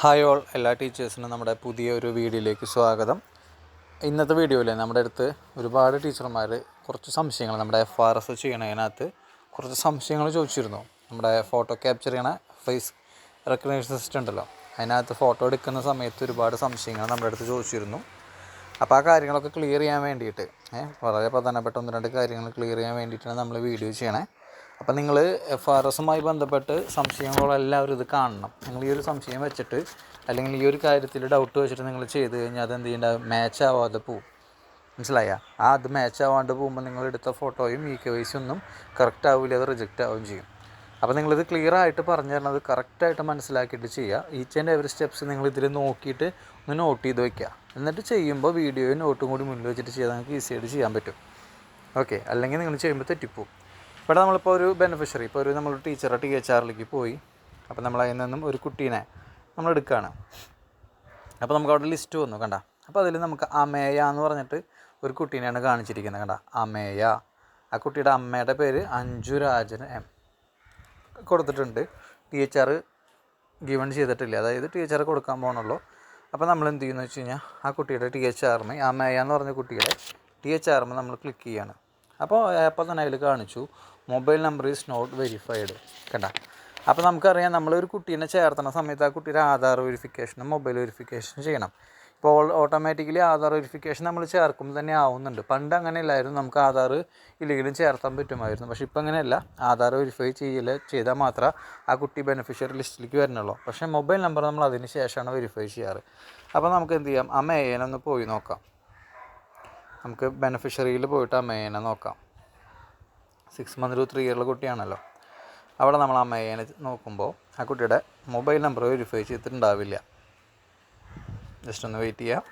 Hi all എല്ലാ ടീച്ചേഴ്സിനും നമ്മുടെ പുതിയ ഒരു വീഡിയോയിലേക്ക് സ്വാഗതം. ഇന്നത്തെ വീഡിയോയിൽ നമ്മുടെ അടുത്ത് ഒരുപാട് ടീച്ചർമാർ കുറച്ച് സംശയങ്ങൾ നമ്മുടെ എഫ് ആർ എസ് ചെയ്യണതിനകത്ത് കുറച്ച് സംശയങ്ങൾ ചോദിച്ചിരുന്നു. നമ്മുടെ ഫോട്ടോ ക്യാപ്ചർ ചെയ്യണ ഫേസ് റെക്കഗ്നേഷൻ സിസ്റ്റം ഉണ്ടല്ലോ അതിനകത്ത് ഫോട്ടോ എടുക്കുന്ന സമയത്ത് ഒരുപാട് സംശയങ്ങൾ നമ്മുടെ അടുത്ത് ചോദിച്ചിരുന്നു. അപ്പോൾ ആ കാര്യങ്ങളൊക്കെ ക്ലിയർ ചെയ്യാൻ വേണ്ടിയിട്ട് വളരെ പ്രധാനപ്പെട്ട ഒന്ന് രണ്ട് കാര്യങ്ങൾ ക്ലിയർ ചെയ്യാൻ വേണ്ടിയിട്ടാണ് നമ്മൾ വീഡിയോ ചെയ്യണേ. അപ്പോൾ നിങ്ങൾ എഫ് ആർ എസുമായി ബന്ധപ്പെട്ട് സംശയങ്ങളെല്ലാവരും ഇത് കാണണം. നിങ്ങൾ ഈ ഒരു സംശയം വെച്ചിട്ട് അല്ലെങ്കിൽ ഈ ഒരു കാര്യത്തിൽ ഡൗട്ട് വെച്ചിട്ട് നിങ്ങൾ ചെയ്ത് കഴിഞ്ഞാൽ അത് എന്ത് ചെയ്യേണ്ട? മാച്ച് ആവാതെ പോവും. മനസ്സിലായ? ആ അത് മാച്ച് ആവാണ്ട് പോകുമ്പോൾ നിങ്ങൾ എടുത്ത ഫോട്ടോയും ഈ കെ വൈസി ഒന്നും കറക്റ്റ് ആവില്ല അത് റിജക്റ്റ് ആവുകയും ചെയ്യും. അപ്പോൾ നിങ്ങളിത് ക്ലിയർ ആയിട്ട് പറഞ്ഞു തരണത് കറക്റ്റായിട്ട് മനസ്സിലാക്കിയിട്ട് ചെയ്യുക ഈച്ച് ആൻഡ് എവറി സ്റ്റെപ്സ് നിങ്ങൾ ഇതിൽ നോക്കിയിട്ട് ഒന്ന് നോട്ട് ചെയ്ത് വെക്കുക എന്നിട്ട് ചെയ്യുമ്പോൾ വീഡിയോയും നോട്ടും കൂടി മുന്നിൽ വെച്ചിട്ട് ചെയ്താൽ നിങ്ങൾക്ക് ഈസി ആയിട്ട് ചെയ്യാൻ പറ്റും. ഓക്കെ അല്ലെങ്കിൽ നിങ്ങൾ ചെയ്യുമ്പോൾ തെറ്റിപ്പോവും. ഇവിടെ നമ്മളിപ്പോൾ ഒരു ബെനിഫിഷ്യറി ഇപ്പോൾ ഒരു നമ്മൾ ടീച്ചറെ ടി എച്ച് ആറിലേക്ക് പോയി. അപ്പോൾ നമ്മൾ അതിൽ നിന്നും ഒരു കുട്ടീനെ നമ്മൾ എടുക്കുകയാണ് അപ്പോൾ നമുക്ക് അവിടെ ലിസ്റ്റ് വന്നു കണ്ട? അപ്പോൾ അതിൽ നമുക്ക് അമേയ എന്ന് പറഞ്ഞിട്ട് ഒരു കുട്ടീനെയാണ് കാണിച്ചിരിക്കുന്നത് കണ്ട? അമേയ. ആ കുട്ടിയുടെ അമ്മയുടെ പേര് അഞ്ജു രാജൻ എം. കൊടുത്തിട്ടുണ്ട്. ടി എച്ച് ആർ ഗിവൺ ചെയ്തിട്ടില്ല. അതായത് ടി എച്ച് ആർ കൊടുക്കാൻ പോകണുള്ളൂ അപ്പോൾ നമ്മൾ എന്ത് ചെയ്യുന്നു വെച്ച് കഴിഞ്ഞാൽ ആ കുട്ടിയുടെ ടി എച്ച് ആറിന് ആ മേയ എന്ന് പറഞ്ഞ കുട്ടിയുടെ ടി എച്ച് ആറിന് നമ്മൾ ക്ലിക്ക് ചെയ്യാണ്. അപ്പോൾ അപ്പോൾ തന്നെ അതിൽ കാണിച്ചു. Mobile number is not verified. കണ്ട? അപ്പോൾ നമുക്കറിയാം നമ്മളൊരു കുട്ടീനെ ചേർത്തണ സമയത്ത് ആ കുട്ടിയുടെ ആധാർ വെരിഫിക്കേഷനും മൊബൈൽ വെരിഫിക്കേഷനും ചെയ്യണം. ഇപ്പോൾ ഓട്ടോമാറ്റിക്കലി ആധാർ വെരിഫിക്കേഷൻ നമ്മൾ ചേർക്കുമ്പോൾ തന്നെ ആവുന്നുണ്ട്. പണ്ട് അങ്ങനെ അങ്ങനെയല്ലായിരുന്നു നമുക്ക് ആധാർ ഇല്ലെങ്കിലും ചേർത്താൻ പറ്റുമായിരുന്നു. പക്ഷേ ഇപ്പോൾ അങ്ങനെയല്ല. ആധാർ വെരിഫൈ ചെയ്യൽ ചെയ്താൽ മാത്രമേ ആ കുട്ടി ബെനിഫിഷ്യറി ലിസ്റ്റിലേക്ക് വരുന്നുള്ളൂ പക്ഷേ മൊബൈൽ നമ്പർ നമ്മൾ അതിന് ശേഷമാണ് വെരിഫൈ ചെയ്യാറ്. അപ്പോൾ നമുക്ക് എന്ത് ചെയ്യാം? ആ മേയനൊന്ന് പോയി നോക്കാം. നമുക്ക് ബെനഫിഷ്യറിയിൽ പോയിട്ട് ആ മേയനെ നോക്കാം. സിക്സ് മന്ത് ടു ത്രീ ഇയറിലെ കുട്ടിയാണല്ലോ. അവിടെ നമ്മൾ ആ മേയനെ നോക്കുമ്പോൾ ആ കുട്ടിയുടെ മൊബൈൽ നമ്പർ വെരിഫൈ ചെയ്തിട്ടുണ്ടാവില്ല. ജസ്റ്റ് ഒന്ന് വെയിറ്റ് ചെയ്യാം.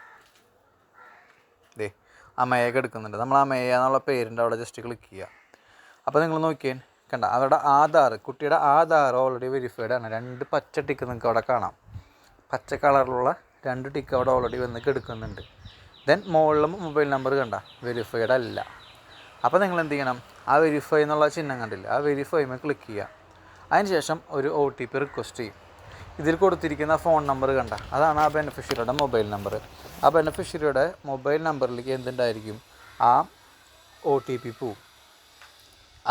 ദേ ആ മേയൊക്കെ എടുക്കുന്നുണ്ട് നമ്മൾ ആ മേയ എന്നുള്ള പേരിന്റെ അവിടെ ജസ്റ്റ് ക്ലിക്ക് ചെയ്യുക അപ്പോൾ നിങ്ങൾ നോക്കിയേ കണ്ട അവരുടെ ആധാർ കുട്ടിയുടെ ആധാർ ഓൾറെഡി വെരിഫൈഡ് ആണ്. രണ്ട് പച്ച ടിക്ക് നിങ്ങൾക്ക് അവിടെ കാണാം. പച്ച കളറിലുള്ള രണ്ട് ടിക്ക് അവിടെ ഓൾറെഡി വന്ന് എടുക്കുന്നുണ്ട് ദെൻ മുകളിലും മൊബൈൽ നമ്പർ കണ്ട വെരിഫൈഡ് അല്ല. അപ്പോൾ നിങ്ങൾ എന്ത് ചെയ്യണം ആ വെരിഫൈ എന്നുള്ള ചിഹ്നം കണ്ടില്ല? ആ വെരിഫൈമേ ക്ലിക്ക് ചെയ്യുക അതിനുശേഷം ഒരു ഒ ടി പി റിക്വസ്റ്റ് ചെയ്യും. ഇതിൽ കൊടുത്തിരിക്കുന്ന ഫോൺ നമ്പർ കണ്ട അതാണ് ആ ബെനിഫിഷ്യറിയുടെ മൊബൈൽ നമ്പർ ആ ബെനിഫിഷ്യറിയുടെ മൊബൈൽ നമ്പറിലേക്ക് എന്തുണ്ടായിരിക്കും? ആ ഒ ടി പി പോവും.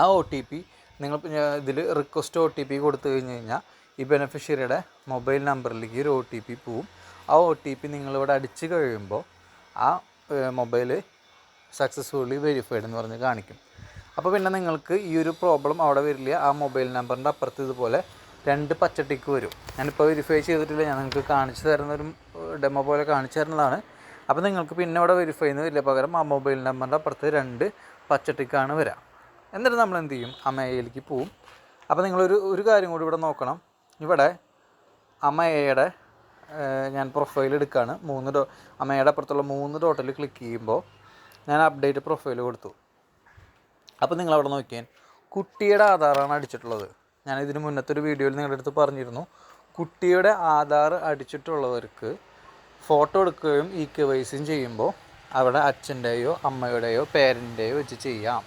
ആ ഒ ടി പി നിങ്ങൾ ഇതിൽ റിക്വസ്റ്റ് ഒ ടി പി കൊടുത്തു കഴിഞ്ഞ് കഴിഞ്ഞാൽ ഈ ബെനിഫിഷ്യറിയുടെ മൊബൈൽ നമ്പറിലേക്ക് ഒരു ഒ ടി പി പോവും. ആ ഒ ടി പി നിങ്ങളിവിടെ അടിച്ച് കഴിയുമ്പോൾ ആ മൊബൈൽ സക്സസ്ഫുള്ളി വെരിഫൈഡ് എന്ന് പറഞ്ഞ് കാണിക്കും. അപ്പോൾ പിന്നെ നിങ്ങൾക്ക് ഈ ഒരു പ്രോബ്ലം അവിടെ വരില്ല. ആ മൊബൈൽ നമ്പറിന്റെ അപ്പുറത്ത് ഇതുപോലെ രണ്ട് പച്ചട്ടിക്ക് വരും. ഞാനിപ്പോൾ വെരിഫൈ ചെയ്തിട്ടില്ല. ഞാൻ നിങ്ങൾക്ക് കാണിച്ചു തരുന്ന ഒരു ഡെമോ പോലെ കാണിച്ചു തരുന്നതാണ്. അപ്പോൾ നിങ്ങൾക്ക് പിന്നെ അവിടെ വെരിഫൈ എന്ന് വരില്ല. പകരം ആ മൊബൈൽ നമ്പറിന്റെ അപ്പുറത്ത് രണ്ട് പച്ചട്ടിക്കാണ് വരിക. എന്നിട്ട് നമ്മൾ എന്ത് ചെയ്യും? ആ അമ്മയിലേക്ക് പോവും. അപ്പോൾ നിങ്ങളൊരു ഒരു കാര്യം കൂടി ഇവിടെ നോക്കണം. ഇവിടെ അമ്മയുടെ ഞാൻ പ്രൊഫൈൽ എടുക്കുകയാണ് മൂന്ന് ഡോ അമ്മയുടെ അപ്പുറത്തുള്ള മൂന്ന് ഡോട്ടിൽ ക്ലിക്ക് ചെയ്യുമ്പോൾ ഞാൻ അപ്ഡേറ്റ് പ്രൊഫൈൽ കൊടുത്തു. അപ്പോൾ നിങ്ങൾ അവിടെ നോക്കിയാൽ കുട്ടിയുടെ ആധാറാണ് അടിച്ചിട്ടുള്ളത്. ഞാൻ ഇതിന് മുന്നത്തെ ഒരു വീഡിയോയിൽ നിങ്ങളുടെ അടുത്ത് പറഞ്ഞിരുന്നു. കുട്ടിയുടെ ആധാർ അടിച്ചിട്ടുള്ളവർക്ക് ഫോട്ടോ എടുക്കുകയും ഈ കെ വൈസും ചെയ്യുമ്പോൾ അവിടെ അച്ഛന്റെയോ അമ്മയുടെയോ പേരന്റെയോ വെച്ച് ചെയ്യാം.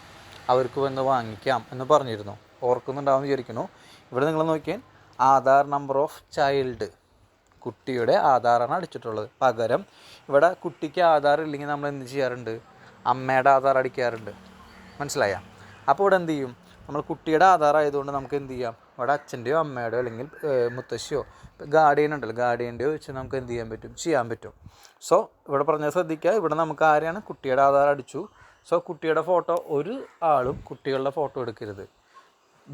അവർക്ക് വന്ന് വാങ്ങിക്കാം എന്ന് പറഞ്ഞിരുന്നു. ഓർക്കുന്നുണ്ടാവും വിചാരിക്കുന്നു. ഇവിടെ നിങ്ങൾ നോക്കിയാൽ ആധാർ നമ്പർ ഓഫ് ചൈൽഡ് കുട്ടിയുടെ ആധാറാണ് അടിച്ചിട്ടുള്ളത്. പകരം ഇവിടെ കുട്ടിക്ക് ആധാർ ഇല്ലെങ്കിൽ നമ്മൾ എന്ത് ചെയ്യാറുണ്ട്? അമ്മയുടെ ആധാർ അടിക്കാറുണ്ട്. മനസ്സിലായ? അപ്പോൾ ഇവിടെ എന്ത് ചെയ്യും? നമ്മൾ കുട്ടിയുടെ ആധാർ ആയതുകൊണ്ട് നമുക്ക് എന്ത് ചെയ്യാം? ഇവിടെ അച്ഛന്റെയോ അമ്മയുടെയോ അല്ലെങ്കിൽ മുത്തശ്ശിയോ ഗാർഡിയൻ ഉണ്ടല്ലോ. ഗാർഡിയന്റെയോ വെച്ച് നമുക്ക് എന്ത് ചെയ്യാൻ പറ്റും? ചെയ്യാൻ പറ്റും. സോ ഇവിടെ പറഞ്ഞാൽ ശ്രദ്ധിക്കുക. ഇവിടെ നമുക്ക് ആരെയാണ്? കുട്ടിയുടെ ആധാർ അടിച്ചു. സോ കുട്ടിയുടെ ഫോട്ടോ ഒരു ആളും കുട്ടികളുടെ ഫോട്ടോ എടുക്കരുത്.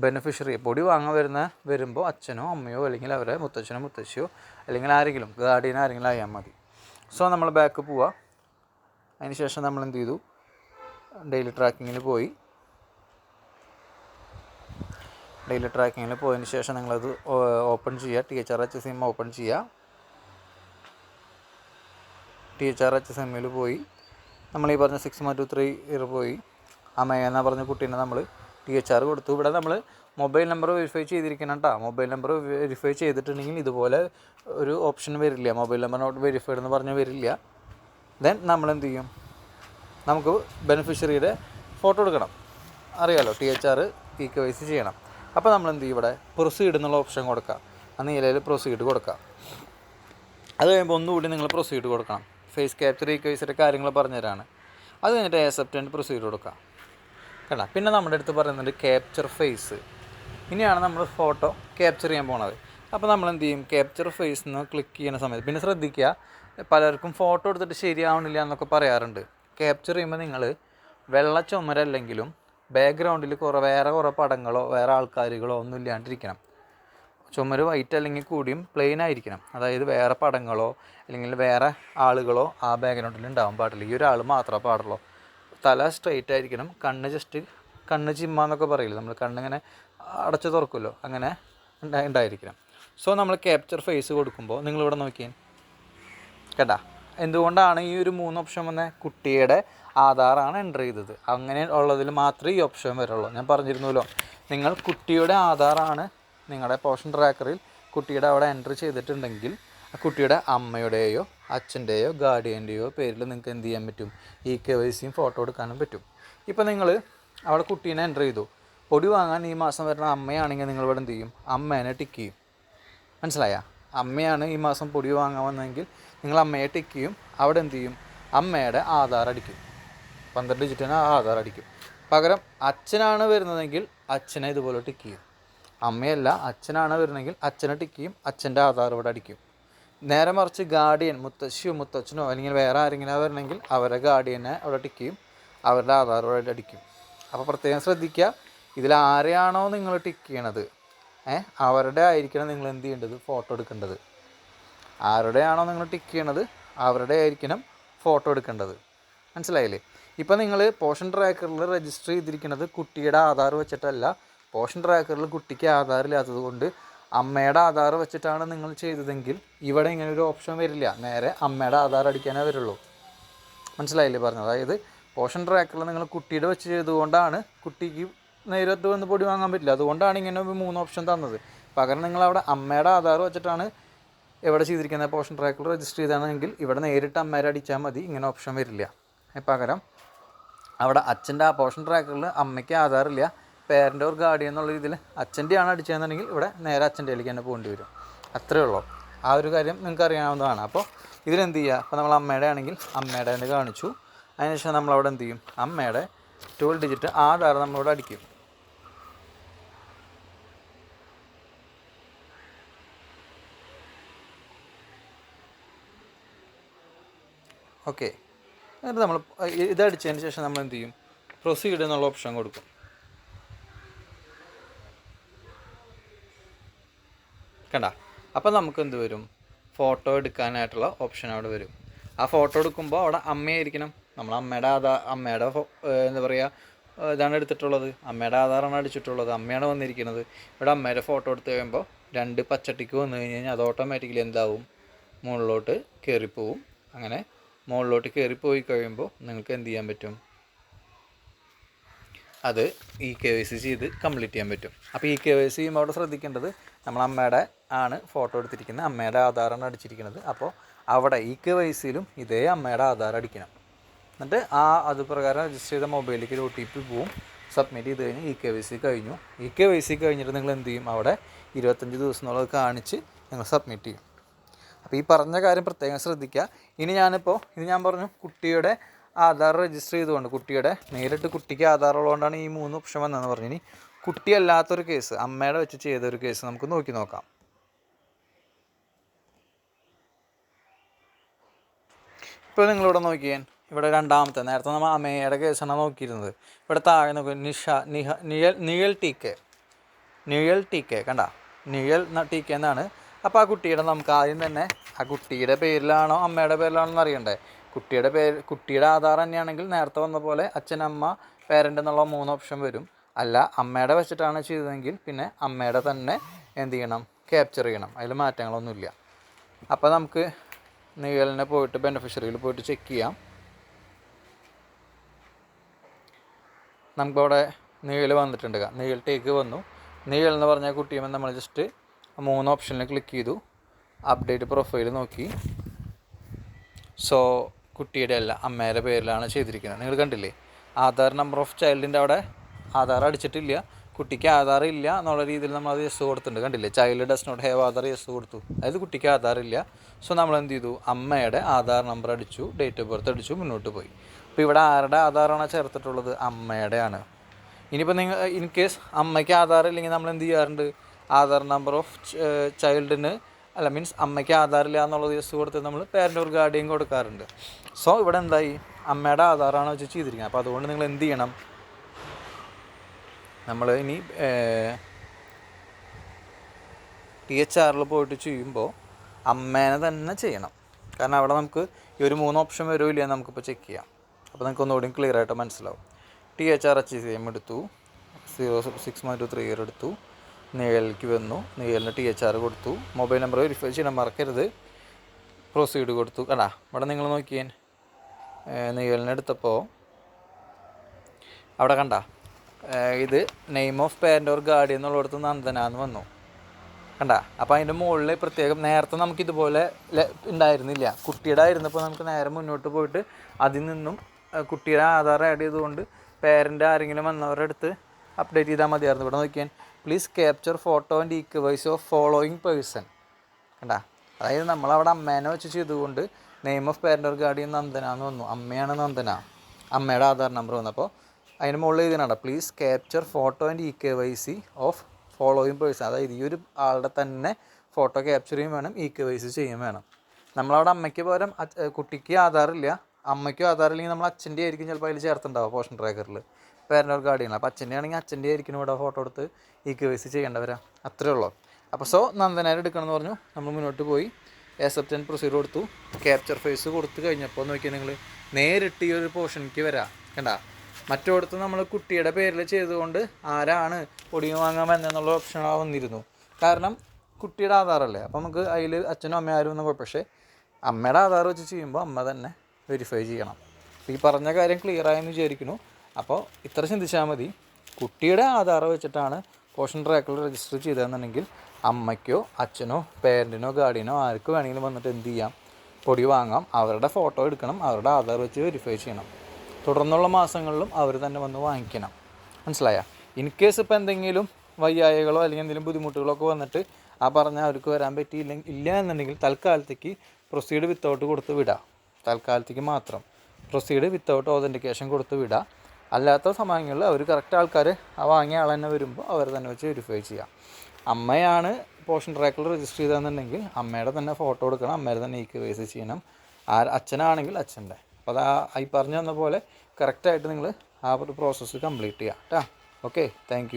ബെനിഫിഷ്യറി പൊടി വാങ്ങാൻ വരുന്ന വരുമ്പോൾ അച്ഛനോ അമ്മയോ അല്ലെങ്കിൽ അവരെ മുത്തച്ഛനോ മുത്തശ്ശിയോ അല്ലെങ്കിൽ ആരെങ്കിലും ഗാർഡിയനോ ആരെങ്കിലും ആയാൽ മതി. സോ നമ്മൾ ബാക്ക് പോവുക അതിന് ശേഷം നമ്മൾ എന്ത് ചെയ്തു? ഡെയിലി ട്രാക്കിങ്ങിൽ പോയി. ഡെയിലി ട്രാക്കിങ്ങിൽ പോയതിന് ശേഷം നിങ്ങളത് ഓപ്പൺ ചെയ്യുക T H R H sim open ചെയ്യുക ടി എച്ച് ആർ എച്ച് സിമ്മിൽ പോയി. നമ്മൾ ഈ പറഞ്ഞ സിക്സ് മറ്റു ത്രീ ഇയർ പോയി. അമ്മയെന്നാ പറഞ്ഞ കുട്ടീനെ നമ്മൾ ടി എച്ച് ആർ കൊടുത്തു. ഇവിടെ നമ്മൾ മൊബൈൽ നമ്പർ വെരിഫൈ ചെയ്തിരിക്കണം കേട്ടോ മൊബൈൽ നമ്പർ വെരിഫൈ ചെയ്തിട്ടുണ്ടെങ്കിൽ ഇതുപോലെ ഒരു ഓപ്ഷൻ വരില്ല. മൊബൈൽ നമ്പർ നോട്ട് വെരിഫൈഡ് എന്ന് പറഞ്ഞാൽ വരില്ല. ദെൻ നമ്മൾ എന്ത് ചെയ്യും? നമുക്ക് ബെനിഫിഷ്യറിയുടെ ഫോട്ടോ എടുക്കണം. അറിയാലോ T H R E K Y C ചെയ്യണം. അപ്പോൾ നമ്മൾ എന്ത് ചെയ്യും ഇവിടെ? പ്രൊസീഡ് എന്നുള്ള ഓപ്ഷൻ കൊടുക്കാം. ആ നീലയിൽ പ്രൊസീഡ് കൊടുക്കാം. അത് കഴിയുമ്പോൾ ഒന്നുകൂടി നിങ്ങൾ പ്രൊസീഡ് കൊടുക്കണം. ഫേസ് ക്യാപ്ചർ ഈ വൈസിന്റെ കാര്യങ്ങൾ പറഞ്ഞുതരാണ് അത് കഴിഞ്ഞിട്ട് ആക്സെപ്റ്റ് ആൻഡ് പ്രൊസീഡ് കൊടുക്കാം. കണ്ട? പിന്നെ നമ്മുടെ അടുത്ത് പറയുന്നത് ക്യാപ്ചർ ഫേസ് ഇനിയാണ് നമ്മൾ ഫോട്ടോ ക്യാപ്ചർ ചെയ്യാൻ പോണത്. അപ്പോൾ നമ്മൾ എന്ത് ചെയ്യും? ക്യാപ്ചർ ഫേസ് എന്ന് ക്ലിക്ക് ചെയ്യുന്ന സമയത്ത് പിന്നെ ശ്രദ്ധിക്കുക പലർക്കും ഫോട്ടോ എടുത്തിട്ട് ശരിയാവണില്ല എന്നൊക്കെ പറയാറുണ്ട്. ക്യാപ്ചർ ചെയ്യുമ്പോൾ നിങ്ങൾ വെള്ള ചുമരല്ലെങ്കിലും ബാക്ക്ഗ്രൗണ്ടിൽ കുറേ വേറെ കുറേ പടങ്ങളോ വേറെ ആൾക്കാരുകളോ ഒന്നും ഇല്ലാണ്ടിരിക്കണം. ചുമര് വൈറ്റ് അല്ലെങ്കിൽ കൂടിയും പ്ലെയിൻ ആയിരിക്കണം. അതായത് വേറെ പടങ്ങളോ അല്ലെങ്കിൽ വേറെ ആളുകളോ ആ ബാക്ക്ഗ്രൗണ്ടിൽ ഉണ്ടാവാൻ പാടില്ല. ഈ ഒരാൾ മാത്രമേ പാടുള്ളൂ. തല സ്ട്രെയിറ്റ് ആയിരിക്കണം. കണ്ണ് ജസ്റ്റ് കണ്ണ് ചിമ്മ എന്നൊക്കെ പറയില്ല? നമ്മൾ കണ്ണിങ്ങനെ അടച്ചു തുറക്കുമല്ലോ? അങ്ങനെ ഉണ്ടായിരിക്കണം സോ നമ്മൾ ക്യാപ്ചർ ഫേസ് കൊടുക്കുമ്പോൾ നിങ്ങളിവിടെ നോക്കിയേ. കേട്ടാ? എന്തുകൊണ്ടാണ് ഈ ഒരു മൂന്ന് ഓപ്ഷൻ വന്ന? കുട്ടിയുടെ ആധാറാണ് എന്റർ ചെയ്തത്. അങ്ങനെ ഉള്ളതിൽ മാത്രമേ ഈ ഓപ്ഷൻ വരുള്ളൂ. ഞാൻ പറഞ്ഞിരുന്നല്ലോ. നിങ്ങൾ കുട്ടിയുടെ ആധാറാണ് നിങ്ങളുടെ പോഷൻ ട്രാക്കറിൽ കുട്ടിയുടെ അവിടെ എന്റർ ചെയ്തിട്ടുണ്ടെങ്കിൽ കുട്ടിയുടെ അമ്മയുടെയോ അച്ഛന്റെയോ ഗാർഡിയന്റെയോ പേരിൽ നിങ്ങൾക്ക് എന്ത് ചെയ്യാൻ പറ്റും? ഈ കെ വൈ സിയും ഫോട്ടോ എടുക്കാനും പറ്റും. ഇപ്പോൾ നിങ്ങൾ അവിടെ കുട്ടീനെ എന്റർ ചെയ്തു. പൊടി വാങ്ങാൻ ഈ മാസം വരുന്ന അമ്മയാണെങ്കിൽ നിങ്ങൾ ഇവിടെ എന്ത് ചെയ്യും? അമ്മേനെ ടിക്ക് ചെയ്യും. മനസ്സിലായ? അമ്മയാണ് ഈ മാസം പൊടി വാങ്ങാൻ വന്നതെങ്കിൽ നിങ്ങൾ അമ്മയെ ടിക്ക് ചെയ്യും. അവിടെ എന്ത് ചെയ്യും? അമ്മയുടെ ആധാർ അടിക്കും. പന്ത്രണ്ട് ഡിജിറ്റിന് ആധാർ അടിക്കും. പകരം അച്ഛനാണ് വരുന്നതെങ്കിൽ അച്ഛനെ ഇതുപോലെ ടിക്ക് ചെയ്യും. അമ്മയല്ല അച്ഛനാണ് വരുന്നതെങ്കിൽ അച്ഛനെ ടിക്ക് ചെയ്യും. അച്ഛന്റെ ആധാർ ഇവിടെ അടിക്കും. നേരെ മറിച്ച് ഗാർഡിയൻ മുത്തശ്ശിയോ മുത്തച്ഛനോ അല്ലെങ്കിൽ വേറെ ആരെങ്കിലും വരണമെങ്കിൽ അവരുടെ ഗാർഡിയനെ അവിടെ ടിക്ക് ചെയ്യും. അവരുടെ ആധാർ അവിടെ അടിക്കും. അപ്പോൾ പ്രത്യേകം ശ്രദ്ധിക്കുക ഇതിൽ ആരെയാണോ നിങ്ങൾ ടിക്ക് ചെയ്യണത്? ഏ അവരുടെ ആയിരിക്കണം നിങ്ങൾ എന്ത് ചെയ്യേണ്ടത്? ഫോട്ടോ എടുക്കേണ്ടത്. ആരുടെയാണോ നിങ്ങൾ ടിക്ക് ചെയ്യണത്? അവരുടെ ആയിരിക്കണം ഫോട്ടോ എടുക്കേണ്ടത്. മനസ്സിലായില്ലേ? ഇപ്പം നിങ്ങൾ പോഷൻ ട്രാക്കറിൽ രജിസ്റ്റർ ചെയ്തിരിക്കുന്നത് കുട്ടിയുടെ ആധാർ വെച്ചിട്ടല്ല. പോഷൻ ട്രാക്കറിൽ കുട്ടിക്ക് ആധാറില്ലാത്തത് കൊണ്ട് അമ്മയുടെ ആധാർ വെച്ചിട്ടാണ് നിങ്ങൾ ചെയ്തതെങ്കിൽ ഇവിടെ ഇങ്ങനെ ഒരു ഓപ്ഷൻ വരില്ല. നേരെ അമ്മയുടെ ആധാർ അടിക്കാനേ വരുള്ളൂ. മനസ്സിലായില്ലേ പറഞ്ഞത്? അതായത് പോഷൻ ട്രാക്കറിൽ നിങ്ങൾ കുട്ടിയുടെ വെച്ച് ചെയ്തുകൊണ്ടാണ് കുട്ടിക്ക് നേരത്ത് വന്ന് പൊടി വാങ്ങാൻ പറ്റില്ല. അതുകൊണ്ടാണ് ഇങ്ങനെ ഒരു മൂന്ന് ഓപ്ഷൻ തന്നത്. പകരം നിങ്ങൾ അവിടെ അമ്മയുടെ ആധാർ വെച്ചിട്ടാണ് എവിടെ ചെയ്തിരിക്കുന്നത്? പോഷൻ ട്രാക്കർ രജിസ്റ്റർ ചെയ്താണെങ്കിൽ ഇവിടെ നേരിട്ട് അമ്മേരെ അടിച്ചാൽ മതി. ഇങ്ങനെ ഓപ്ഷൻ വരില്ല. പകരം അവിടെ അച്ഛന്റെ ആ പോഷൻ ട്രാക്കറിൽ അമ്മയ്ക്ക് ആധാറില്ല പേരന്റ് ഓർ ഗാർഡിയൻ എന്നുള്ള രീതിയിൽ അച്ഛന്റെയാണ് അടിച്ചതെന്നുണ്ടെങ്കിൽ ഇവിടെ നേരെ അച്ഛന്റെ കയ്യിലേക്ക് തന്നെ പോകേണ്ടി വരും. അത്രേ ഉള്ളൂ. ആ ഒരു കാര്യം നിങ്ങൾക്ക് അറിയാവുന്നതാണ്. അപ്പോൾ ഇതിലെന്ത് ചെയ്യുക? അപ്പോൾ നമ്മൾ അമ്മയുടെ ആണെങ്കിൽ അമ്മയുടെ തന്നെ കാണിച്ചു. അതിനുശേഷം നമ്മൾ അവിടെ എന്ത് ചെയ്യും? അമ്മയുടെ ട്വൽവ് ഡിജിറ്റ് ആധാർ നമ്മളിവിടെ അടിക്കും. ഓക്കെ എന്നിട്ട് നമ്മൾ ഇതടിച്ചതിന് ശേഷം നമ്മൾ എന്ത് ചെയ്യും? പ്രൊസീഡ് എന്നുള്ള ഓപ്ഷൻ കൊടുക്കും. കണ്ട അപ്പം നമുക്ക് എന്ത് വരും? ഫോട്ടോ എടുക്കാനായിട്ടുള്ള ഓപ്ഷൻ അവിടെ വരും. ആ ഫോട്ടോ എടുക്കുമ്പോൾ അവിടെ അമ്മയായിരിക്കണം. നമ്മൾ അമ്മയുടെ ആധാർ അമ്മയുടെ എന്താ പറയുക ഇതാണ് എടുത്തിട്ടുള്ളത്. അമ്മയുടെ ആധാറാണ് അടിച്ചിട്ടുള്ളത്. അമ്മയാണ് വന്നിരിക്കുന്നത്. ഇവിടെ അമ്മയുടെ ഫോട്ടോ എടുത്ത് കഴിയുമ്പോൾ രണ്ട് പച്ചട്ടിക്ക് വന്നു കഴിഞ്ഞ് കഴിഞ്ഞാൽ അത് ഓട്ടോമാറ്റിക്കലി എന്താവും? മുകളിലോട്ട് കയറിപ്പോവും അങ്ങനെ മുകളിലോട്ട് കയറിപ്പോയി കഴിയുമ്പോൾ നിങ്ങൾക്ക് എന്ത് ചെയ്യാൻ പറ്റും? അത് ഇ കെ വൈ സി ചെയ്ത് കംപ്ലീറ്റ് ചെയ്യാൻ പറ്റും. അപ്പോൾ ഇ കെ വൈ സി ചെയ്യുമ്പോൾ അവിടെ ശ്രദ്ധിക്കേണ്ടത് നമ്മൾ അമ്മയുടെ ആണ് ഫോട്ടോ എടുത്തിരിക്കുന്നത്. അമ്മയുടെ ആധാറാണ് അടിച്ചിരിക്കുന്നത്. അപ്പോൾ അവിടെ ഈ കെ വൈ സിയിലും ഇതേ അമ്മയുടെ ആധാർ അടിക്കണം. എന്നിട്ട് ആ അത് പ്രകാരം രജിസ്റ്റർ ചെയ്ത മൊബൈലിലേക്ക് ഒരു ഒ ടി പി പോവും. സബ്മിറ്റ് ചെയ്ത് കഴിഞ്ഞ് ഇ കെ വൈ സി കഴിഞ്ഞു. ഇ കെ വൈ സി കഴിഞ്ഞിട്ട് നിങ്ങൾ എന്ത് ചെയ്യും? അവിടെ ഇരുപത്തഞ്ച് ദിവസം എന്നുള്ളത് കാണിച്ച് നിങ്ങൾ സബ്മിറ്റ് ചെയ്യും. അപ്പോൾ ഈ പറഞ്ഞ കാര്യം പ്രത്യേകം ശ്രദ്ധിക്കുക. ഇനി ഞാനിപ്പോൾ ഇത് ഞാൻ പറഞ്ഞു കുട്ടിയുടെ ആധാർ രജിസ്റ്റർ ചെയ്തുകൊണ്ട് കുട്ടിയുടെ നേരിട്ട് കുട്ടിക്ക് ആധാർ ഉള്ളതുകൊണ്ടാണ് ഈ മൂന്ന് ഓപ്ഷൻ വന്നതെന്ന് പറഞ്ഞു. ഇനി കുട്ടിയല്ലാത്തൊരു കേസ് അമ്മയുടെ വെച്ച് ചെയ്തൊരു കേസ് നമുക്ക് നോക്കി നോക്കാം. ഇപ്പോൾ നിങ്ങളിവിടെ നോക്കിയാൽ ഇവിടെ രണ്ടാമത്തെ നേരത്തെ നമ്മൾ അമ്മയുടെ കേസാണ് നോക്കിയിരുന്നത്. ഇവിടെ താഴെ നോക്കി നിഷ നിഹ നിയൽ നിയൽ ടി കെ. നിഴൽ ടി കെ കണ്ട? നിഴൽ ടി കെ എന്നാണ്. അപ്പോൾ ആ കുട്ടിയുടെ നമുക്ക് ആദ്യം തന്നെ ആ കുട്ടിയുടെ പേരിലാണോ അമ്മയുടെ പേരിലാണോ എന്നറിയണ്ടേ കുട്ടിയുടെ പേര് കുട്ടിയുടെ ആധാർ തന്നെയാണെങ്കിൽ നേരത്തെ വന്ന പോലെ അച്ഛൻ അമ്മ പേരന്റ് എന്നുള്ള മൂന്ന് ഓപ്ഷൻ വരും. അല്ല അമ്മയുടെ വെച്ചിട്ടാണ് ചെയ്തതെങ്കിൽ പിന്നെ അമ്മയുടെ തന്നെ എന്ത് ചെയ്യണം ക്യാപ്ചർ ചെയ്യണം. അതിൽ മാറ്റങ്ങളൊന്നുമില്ല. അപ്പോൾ നമുക്ക് നിഴലിനെ പോയിട്ട് ബെനിഫിഷ്യറിയിൽ പോയിട്ട് ചെക്ക് ചെയ്യാം. നമുക്കവിടെ നീഴൽ വന്നിട്ടുണ്ട് നീഴൽ ടേക്ക് വന്നു. നീഴൽ എന്ന് പറഞ്ഞ കുട്ടിയുമ്പോൾ നമ്മൾ ജസ്റ്റ് മൂന്ന് ഓപ്ഷനിൽ ക്ലിക്ക് ചെയ്തു. അപ്ഡേറ്റ് പ്രൊഫൈൽ നോക്കി. സോ കുട്ടിയുടെ അല്ല അമ്മയുടെ പേരിലാണ് ചെയ്തിരിക്കുന്നത്. നിങ്ങൾ കണ്ടില്ലേ? ആധാർ നമ്പർ ഓഫ് ചൈൽഡിന്റെ അവിടെ ആധാർ അടിച്ചിട്ടില്ല. കുട്ടിക്ക് ആധാർ ഇല്ല എന്നുള്ള രീതിയിൽ നമ്മൾ അത് യെസ് കൊടുത്തിട്ടുണ്ട്. കണ്ടില്ലേ? Child does not have Aadhaar yes കൊടുത്തു. അതായത് കുട്ടിക്ക് ആധാർ ഇല്ല. സോ നമ്മൾ എന്ത് ചെയ്തു? അമ്മയുടെ ആധാർ നമ്പർ അടിച്ചു ഡേറ്റ് ഓഫ് ബർത്ത് അടിച്ചു മുന്നോട്ട് പോയി. അപ്പോൾ ഇവിടെ ആരുടെ ആധാറാണ് ചേർത്തിട്ടുള്ളത്? അമ്മയുടെ ആണ് ഇനിയിപ്പോൾ നിങ്ങൾ ഇൻ കേസ് അമ്മയ്ക്ക് ആധാർ ഇല്ലെങ്കിൽ നമ്മൾ എന്ത് ചെയ്യാറുണ്ട്? ആധാർ നമ്പർ ഓഫ് ചൈൽഡിന് അല്ല മീൻസ് അമ്മയ്ക്ക് ആധാർ ഇല്ല എന്നുള്ളത് യെസ് കൊടുത്ത് നമ്മൾ പേരന്റ് ഒരു ഗാർഡിയൻ കൊടുക്കാറുണ്ട്. സോ ഇവിടെ എന്തായി? അമ്മയുടെ ആധാറാണ് വെച്ച് ചെയ്തിരിക്കുന്നത്. അപ്പോൾ അതുകൊണ്ട് നിങ്ങൾ എന്ത് ചെയ്യണം? നമ്മൾ ഇനി ടി എച്ച് ആറിൽ പോയിട്ട് ചെയ്യുമ്പോൾ അമ്മേനെ തന്നെ ചെയ്യണം. കാരണം അവിടെ നമുക്ക് ഈ ഒരു മൂന്ന് ഓപ്ഷൻ വരുമില്ല നമുക്കിപ്പോൾ ചെക്ക് ചെയ്യാം. അപ്പോൾ നിങ്ങൾക്ക് ഒന്നുകൂടി ക്ലിയർ ആയിട്ട് മനസ്സിലാവും. T H R H C M എടുത്തു zero six point three year എടുത്തു. നെയ്യലിലേക്ക് വന്നു. നെയ്യലിന് ടി എച്ച് ആർ കൊടുത്തു. മൊബൈൽ നമ്പർ വെരിഫൈ ചെയ്യണം മറക്കരുത്. പ്രൊസീഡ് കൊടുത്തു. കടാ ഇവിടെ നിങ്ങൾ നോക്കിയേൻ നെയ്യലിനെ എടുത്തപ്പോൾ അവിടെ കണ്ട? ഇത് name of parent or guardian എന്നുള്ളിടത്ത് നന്ദന എന്ന് വന്നു. കണ്ട? അപ്പോൾ അതിന്റെ മുകളിൽ പ്രത്യേകം നേരത്തെ നമുക്ക് ഇതുപോലെ ഉണ്ടായിരുന്നില്ല. കുട്ടിയുടെ ആയിരുന്നപ്പോൾ നമുക്ക് നേരെ മുന്നോട്ട് പോയിട്ട് അതിൽ നിന്നും കുട്ടിയുടെ ആധാർ ആഡ് ചെയ്തുകൊണ്ട് പേരന്റ് ആരെങ്കിലും വന്നവരുടെ അടുത്ത് അപ്ഡേറ്റ് ചെയ്താൽ മതിയായിരുന്നു. ഇവിടെ നോക്കിയാൽ please capture photo and E K Y C of following person കണ്ട? അതായത് നമ്മളവിടെ അമ്മേനെ വെച്ച് ചെയ്തുകൊണ്ട് name of parent or guardian Nandana എന്ന് വന്നു. അമ്മയാണ് നന്ദന. അമ്മയുടെ ആധാർ നമ്പർ വന്നപ്പോൾ അതിന് മുകളിൽ എഴുതിനാണ് please capture photo and E K Y C of following person അതായത് ഈ ഒരു ആളുടെ തന്നെ ഫോട്ടോ ക്യാപ്ചർ ചെയ്യും വേണം ഇ കെ വൈ സി ചെയ്യും വേണം. നമ്മളവിടെ അമ്മയ്ക്ക് പകരം കുട്ടിക്ക് ആധാറില്ല. അമ്മയ്ക്കും ആധാറില്ലെങ്കിൽ നമ്മൾ അച്ഛന്റെ ആയിരിക്കും ചിലപ്പോൾ അതിൽ ചേർത്തുണ്ടാവുക പോഷൻ ട്രാക്കറിൽ പേരന്റ് ഒരു ഗാർഡിയൻ അപ്പോൾ അച്ഛന്റെ ആണെങ്കിൽ അച്ഛന്റെ ആയിരിക്കും ഇവിടെ ഫോട്ടോ എടുത്ത് ഇ കെ വൈ സി ചെയ്യേണ്ടവരാ. അത്രേ ഉള്ളൂ. അപ്പോൾ സോ നന്ദനായിട്ട് എടുക്കണം എന്ന് പറഞ്ഞു. നമ്മൾ മുന്നോട്ട് പോയി. ആക്സെപ്റ്റ് ആൻഡ് പ്രൊസീഡ് കൊടുത്തു. ക്യാപ്ചർ ഫേസ് കൊടുത്തു കഴിഞ്ഞപ്പോൾ നോക്കിയാൽ നിങ്ങൾ നേരിട്ട് ഈ ഒരു പോർഷനിലേക്ക് വരാം. കണ്ട? മറ്റോടത്ത് നമ്മൾ കുട്ടിയുടെ പേരിൽ ചെയ്തുകൊണ്ട് ആരാണ് പൊടിയും വാങ്ങാൻ വന്നെന്നുള്ള ഓപ്ഷൻ വന്നിരുന്നു. കാരണം കുട്ടിയുടെ ആധാറല്ലേ. അപ്പോൾ നമുക്ക് അതിൽ അച്ഛനും അമ്മയും ആരും ഒന്നും പക്ഷേ അമ്മയുടെ ആധാർ വെച്ച് ചെയ്യുമ്പോൾ അമ്മ തന്നെ വെരിഫൈ ചെയ്യണം. അപ്പോൾ ഈ പറഞ്ഞ കാര്യം ക്ലിയർ ആയെന്ന് വിചാരിക്കുന്നു. അപ്പോൾ ഇത്ര ചിന്തിച്ചാൽ മതി. കുട്ടിയുടെ ആധാർ വെച്ചിട്ടാണ് പോഷൻ ട്രാക്കിൽ രജിസ്റ്റർ ചെയ്തതെന്നുണ്ടെങ്കിൽ അമ്മയ്ക്കോ അച്ഛനോ പേരന്റിനോ ഗാർഡിയനോ ആർക്ക് വേണമെങ്കിലും വന്നിട്ട് എന്ത് ചെയ്യാം? പൊടി വാങ്ങാം. അവരുടെ ഫോട്ടോ എടുക്കണം. അവരുടെ ആധാർ വെച്ച് വെരിഫൈ ചെയ്യണം. തുടർന്നുള്ള മാസങ്ങളിലും അവർ തന്നെ വന്ന് വാങ്ങിക്കണം. മനസ്സിലായ? ഇൻ കേസ് ഇപ്പോൾ എന്തെങ്കിലും വയ്യായകളോ അല്ലെങ്കിൽ എന്തെങ്കിലും ബുദ്ധിമുട്ടുകളോ ഒക്കെ വന്നിട്ട് ആ പറഞ്ഞ അവർക്ക് വരാൻ പറ്റിയില്ലെങ്കിൽ ഇല്ല എന്നുണ്ടെങ്കിൽ തൽക്കാലത്തേക്ക് പ്രൊസീഡ് വിത്തൗട്ട് കൊടുത്ത് വിടാം. തൽക്കാലത്തേക്ക് മാത്രം. പ്രൊസീഡ് വിത്തൗട്ട് ഓതന്റിക്കേഷൻ കൊടുത്ത് വിടാം. അല്ലാത്ത സമയങ്ങളിൽ അവർ കറക്റ്റ് ആൾക്കാർ ആ വാങ്ങിയ ആൾ തന്നെ വരുമ്പോൾ അവർ തന്നെ വെച്ച് വെരിഫൈ ചെയ്യാം. അമ്മയാണ് പോഷൻ ട്രാക്കിൽ രജിസ്റ്റർ ചെയ്തതെന്നുണ്ടെങ്കിൽ അമ്മയുടെ തന്നെ ഫോട്ടോ എടുക്കണം. അമ്മയുടെ തന്നെ ഈക്ക് വേസ് ചെയ്യണം. ആ അച്ഛനാണെങ്കിൽ അച്ഛന്റെ. അപ്പോൾ അത് ഈ പറഞ്ഞു തന്ന പോലെ കറക്റ്റായിട്ട് നിങ്ങൾ ആ ഒരു പ്രോസസ്സ് കംപ്ലീറ്റ് ചെയ്യാം കേട്ടോ ഓക്കെ താങ്ക്